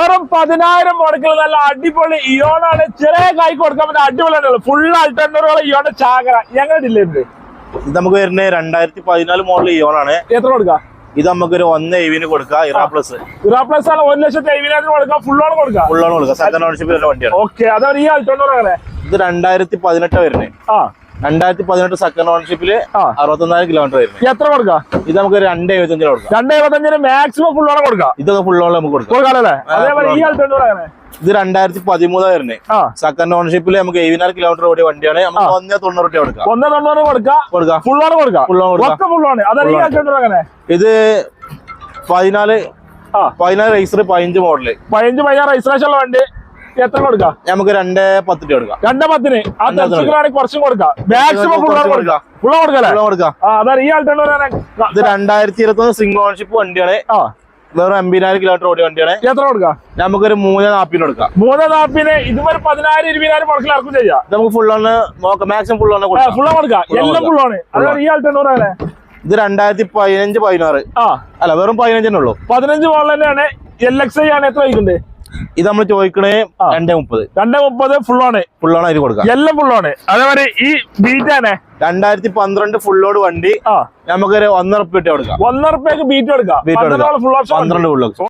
വെറും പതിനായിരം മുടക്കിൽ നല്ല അടിപൊളി ഇയോണാണ് ചെറിയ കൈ കൊടുക്കാൻ പറ്റുന്ന അടിപൊളിയാണ് ഫുൾ അൾട്ടർനറുകൾ ഇയോണ ചാകര. ഞങ്ങളുടെ ഇല്ലേ ഇത് നമുക്ക് വരുന്നത് രണ്ടായിരത്തി പതിനാല് മോഡൽ ഇയോണാണ് എത്ര കൊടുക്ക? ഇത് നമുക്ക് ഒരു ഒന്ന് എവിന് കൊടുക്കാം ഇറാ പ്ലസ് ഇറാ പ്ലസ് ആണ് ഒരു ലക്ഷത്തി എവിനായിരം കൊടുക്കാം. ഫുൾ ഓൺ കൊടുക്കാം. ഓൺ കൊടുക്കുക സെക്കൻഡ് ഓണർഷിപ്പ് വരുന്ന വണ്ടിയാണ്. ഓക്കെ അതാണ് ഈ അൾട്ടർനറുകളെ അങ്ങനെ ഇത് രണ്ടായിരത്തി പതിനെട്ട് വരുന്നത്. ആ. രണ്ടായിരത്തി പതിനെട്ട് സെക്കൻഡ് ഓണർഷിപ്പിൽ. അറുപത്തൊന്നായിരം കിലോമീറ്റർ വരുന്നത് എത്ര കൊടുക്കാം? ഇത് നമുക്ക് രണ്ട് എഴുപത്തഞ്ചിന് കൊടുക്കാം. രണ്ട് എഴുപത്തഞ്ചിന് മാക്സിമം ഫുൾ ഓണം കൊടുക്കാം ഇതൊക്കെ ഫുള്ളോളം നമുക്ക് കൊടുക്കാം. ഇത് രണ്ടായിരത്തി പതിമൂന്നായിരുന്നു സെക്കൻഡ് ഓണർഷിപ്പിൽ നമുക്ക് എഴുപതിനായിരം കിലോമീറ്റർ ഓടിയ വണ്ടിയാണ്. നമുക്ക് ഒന്നേ തൊണ്ണൂറ് രൂപ കൊടുക്കാം. ഒന്നേ തൊണ്ണൂറ് കൊടുക്കാം? കൊടുക്കാം. ഫുൾ ഓൺ കൊടുക്കാം? ഫുൾ on കൊടുക്കാം. ഫുൾ ഓൺ ഇത് പതിനാല് പതിനാല് റൈസർ പതിനഞ്ച് മോഡൽ പതിനഞ്ച് പതിനാറ് രജിസ്ട്രേഷൻ ഉള്ള വണ്ടി. എത്ര കൊടുക്കാം? നമുക്ക് രണ്ട് പത്ത് രൂപ കൊടുക്കാം. രണ്ട് പത്തിന്. ആ പത്തിന് കുറച്ചും കൊടുക്കാം. മാക്സിമം ഫുള്ള കൊടുക്കാം. ഫുള്ള് അതാണ് ഈ അൾട്ടർനർ ഇത് രണ്ടായിരത്തി ഇരുപത്തി ഒന്ന് സിംഗിൾ ഓണർഷിപ്പ് വണ്ടികളെ. വെറും എൺപതിനായിരം കിലോമീറ്റർ ഓടിയ വണ്ടിയാണ് എത്ര കൊടുക്കാം? നമുക്കൊരു മൂന്ന് നാപ്പിന് കൊടുക്കാം. മൂന്ന് നാപ്പിന് ഇതുവരെ പതിനായിരം ഇരുപതിനായിരം മുടക്കിൽ ഇറക്കും ചെയ്യാം. നമുക്ക് ഫുൾ നോക്കാം. മാക്സിമം ഫുൾ ഓണ് കൊടുക്കാം. ഫുൾ എല്ലാം ഫുൾ അതാണ് ഈ അങ്ങനെ ഇത് രണ്ടായിരത്തി പതിനഞ്ച് പതിനാറ് അല്ല വെറും പതിനഞ്ചെണ്ണേ ഉള്ളൂ. പതിനഞ്ച് മോഡൽ തന്നെയാണ്. എൽ എക്സ് ഐ ആണ്. എത്ര വയ്ക്കുന്നുണ്ട് ഇത് നമ്മൾ ചോദിക്കണേ. രണ്ടേ മുപ്പത്. രണ്ടേ മുപ്പത് ഫുള്ളാണ് ഫുള്ളാണ് അതിന് കൊടുക്കാം. എല്ലാം ഫുള്ളാണ് അതേപോലെ ഈ ബീറ്റ് ആണ്. രണ്ടായിരത്തി പന്ത്രണ്ട് ഫുള്ളോട് വണ്ടി നമുക്കൊരു ഒന്നര ഉപ്പ് ഇട്ട് കൊടുക്കാം ഒന്നര റുപ്യക്ക് ബീറ്റ് കൊടുക്കാം പന്ത്രണ്ട് കൊടുക്കാം. പന്ത്രണ്ട് ഫുള്ള്